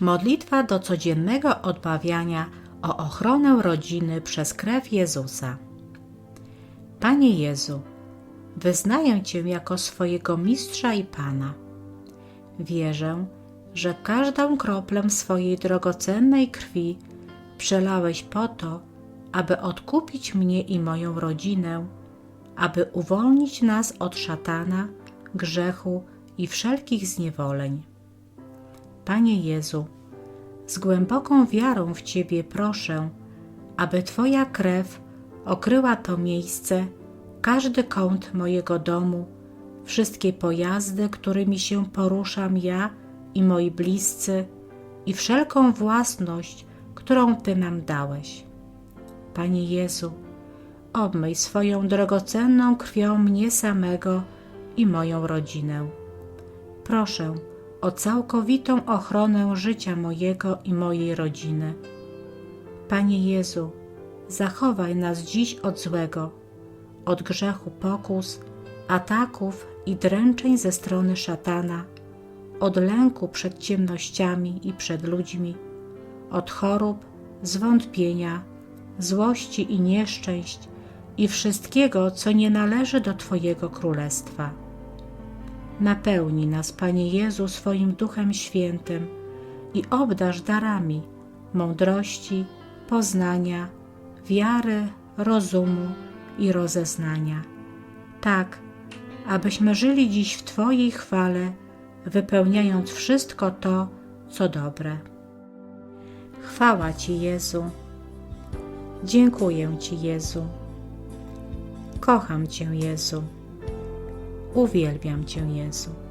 Modlitwa do codziennego odmawiania o ochronę rodziny przez krew Jezusa. Panie Jezu, wyznaję Cię jako swojego mistrza i Pana. Wierzę, że każdą kroplę swojej drogocennej krwi przelałeś po to, aby odkupić mnie i moją rodzinę, aby uwolnić nas od szatana, grzechu i wszelkich zniewoleń. Panie Jezu, z głęboką wiarą w Ciebie proszę, aby Twoja krew okryła to miejsce, każdy kąt mojego domu, wszystkie pojazdy, którymi się poruszam ja i moi bliscy, i wszelką własność, którą Ty nam dałeś. Panie Jezu, obmyj swoją drogocenną krwią mnie samego i moją rodzinę. Proszę o całkowitą ochronę życia mojego i mojej rodziny. Panie Jezu, zachowaj nas dziś od złego, od grzechu pokus, ataków i dręczeń ze strony szatana, od lęku przed ciemnościami i przed ludźmi, od chorób, zwątpienia, złości i nieszczęść i wszystkiego, co nie należy do Twojego królestwa. Napełnij nas, Panie Jezu, swoim Duchem Świętym i obdarz darami mądrości, poznania, wiary, rozumu i rozeznania. Tak, abyśmy żyli dziś w Twojej chwale, wypełniając wszystko to, co dobre. Chwała Ci, Jezu. Dziękuję Ci, Jezu. Kocham Cię, Jezu. Uwielbiam Cię, Jezu.